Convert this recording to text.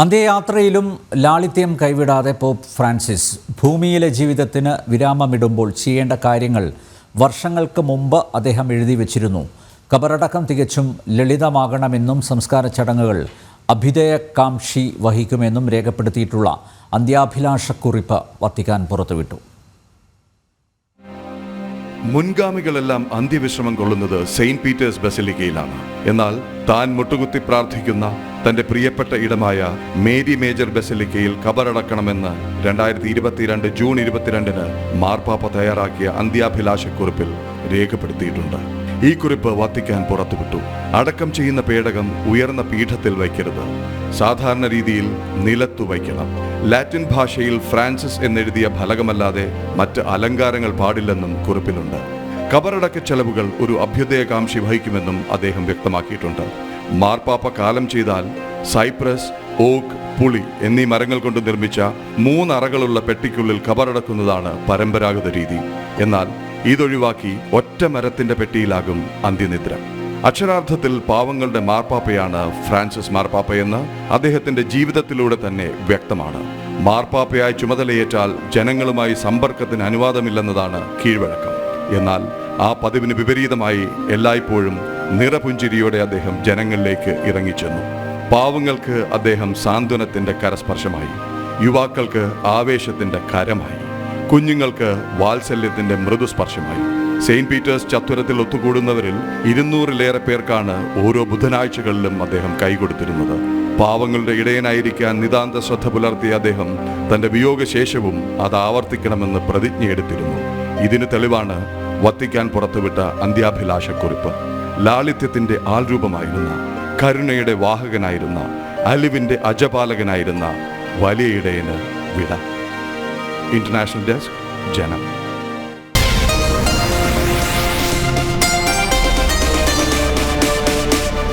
അന്ത്യയാത്രയിലും ലാളിത്യം കൈവിടാതെ pop Francis ഭൂമിയിലെ ജീവിതത്തിന് വിരാമമിടുമ്പോൾ ചെയ്യേണ്ട കാര്യങ്ങൾ വർഷങ്ങൾക്ക് മുമ്പ് അദ്ദേഹം എഴുതി വച്ചിരുന്നു. കബറടക്കം തികച്ചും ലളിതമാകണമെന്നും സംസ്കാര ചടങ്ങുകൾ അഭ്യുദയകാംക്ഷി വഹിക്കുമെന്നും രേഖപ്പെടുത്തിയിട്ടുള്ള അന്ത്യാഭിലാഷക്കുറിപ്പ് വത്തിക്കാൻ പുറത്തുവിട്ടു. മുൻഗാമികളെല്ലാം അന്ത്യവിശ്രമം കൊള്ളുന്നത് സെയിന്റ് പീറ്റേഴ്സ് ബസിലിക്കയിലാണ്. എന്നാൽ താൻ മുട്ടുകുത്തി പ്രാർത്ഥിക്കുന്ന തന്റെ പ്രിയപ്പെട്ട ഇടമായ മേരി മേജർ ബസലിക്കയിൽ കബറടക്കണമെന്ന് രണ്ടായിരത്തി ഇരുപത്തിരണ്ട് ജൂൺ ഇരുപത്തിരണ്ടിന് മാർപ്പാപ്പ തയ്യാറാക്കിയ അന്ത്യാഭിലാഷക്കുറിപ്പിൽ രേഖപ്പെടുത്തിയിട്ടുണ്ട്. ഈ കുറിപ്പ് വത്തിക്കാൻ പുറത്തുവിട്ടു. അടക്കം ചെയ്യുന്ന പേടകം ഉയർന്ന പീഠത്തിൽ വയ്ക്കരുത്. സാധാരണ രീതിയിൽ നിലത്തു വയ്ക്കണം. ലാറ്റിൻ ഭാഷയിൽ ഫ്രാൻസിസ് എന്നെഴുതിയ ഫലകമല്ലാതെ മറ്റ് അലങ്കാരങ്ങൾ പാടില്ലെന്നും കുറിപ്പിലുണ്ട്. കബറടക്ക ചെലവുകൾ ഒരു അഭ്യുദയകാംക്ഷി വഹിക്കുമെന്നും അദ്ദേഹം വ്യക്തമാക്കിയിട്ടുണ്ട്. മാർപ്പാപ്പ കാലം ചെയ്താൽ സൈപ്രസ് ഓക്ക് പുളി എന്നീ മരങ്ങൾ കൊണ്ട് നിർമ്മിച്ച മൂന്നറകളുള്ള പെട്ടിക്കുള്ളിൽ കബറടക്കുന്നതാണ് പരമ്പരാഗത രീതി. എന്നാൽ ഇതൊഴിവാക്കി ഒറ്റ മരത്തിന്റെ പെട്ടിയിലാകും അന്ത്യനിദ്ര. അക്ഷരാർത്ഥത്തിൽ പാവങ്ങളുടെ മാർപ്പാപ്പയാണ് ഫ്രാൻസിസ് മാർപ്പാപ്പയെന്ന് അദ്ദേഹത്തിന്റെ ജീവിതത്തിലൂടെ തന്നെ വ്യക്തമാണ്. മാർപ്പാപ്പയായി ചുമതലയേറ്റാൽ ജനങ്ങളുമായി സമ്പർക്കത്തിന് അനുവാദമില്ലെന്നതാണ് കീഴ്വഴക്കം. എന്നാൽ ആ പതിവിന് വിപരീതമായി എല്ലായ്പ്പോഴും നിറപുഞ്ചിരിയോടെ അദ്ദേഹം ജനങ്ങളിലേക്ക് ഇറങ്ങിച്ചെന്നു. പാവങ്ങൾക്ക് അദ്ദേഹം സാന്ത്വനത്തിന്റെ കരസ്പർശമായി. യുവാക്കൾക്ക് ആവേശത്തിന്റെ കരമായി. കുഞ്ഞുങ്ങൾക്ക് വാത്സല്യത്തിന്റെ മൃദുസ്പർശമായി. സെയിന്റ് പീറ്റേഴ്സ് ചത്വരത്തിൽ ഒത്തുകൂടുന്നവരിൽ ഇരുന്നൂറിലേറെ പേർക്കാണ് ഓരോ ബുധനാഴ്ചകളിലും അദ്ദേഹം കൈകൊടുത്തിരുന്നത്. പാവങ്ങളുടെ ഇടയനായിരിക്കാൻ നിതാന്ത ശ്രദ്ധ പുലർത്തിയ അദ്ദേഹം തന്റെ വിയോഗശേഷവും അത് ആവർത്തിക്കണമെന്ന് പ്രതിജ്ഞയെടുത്തിരുന്നു. ഇതിന് തെളിവാണ് വത്തിക്കാൻ പുറത്തുവിട്ട അന്ത്യാഭിലാഷക്കുറിപ്പ്. ലാളിത്യത്തിന്റെ ആൾരൂപമായിരുന്ന കരുണയുടെ വാഹകനായിരുന്ന അലിവിന്റെ അജപാലകനായിരുന്ന വലിയ ഇടയന് വിട. ഇന്റർനാഷണൽ ഡെസ്ക് ജനം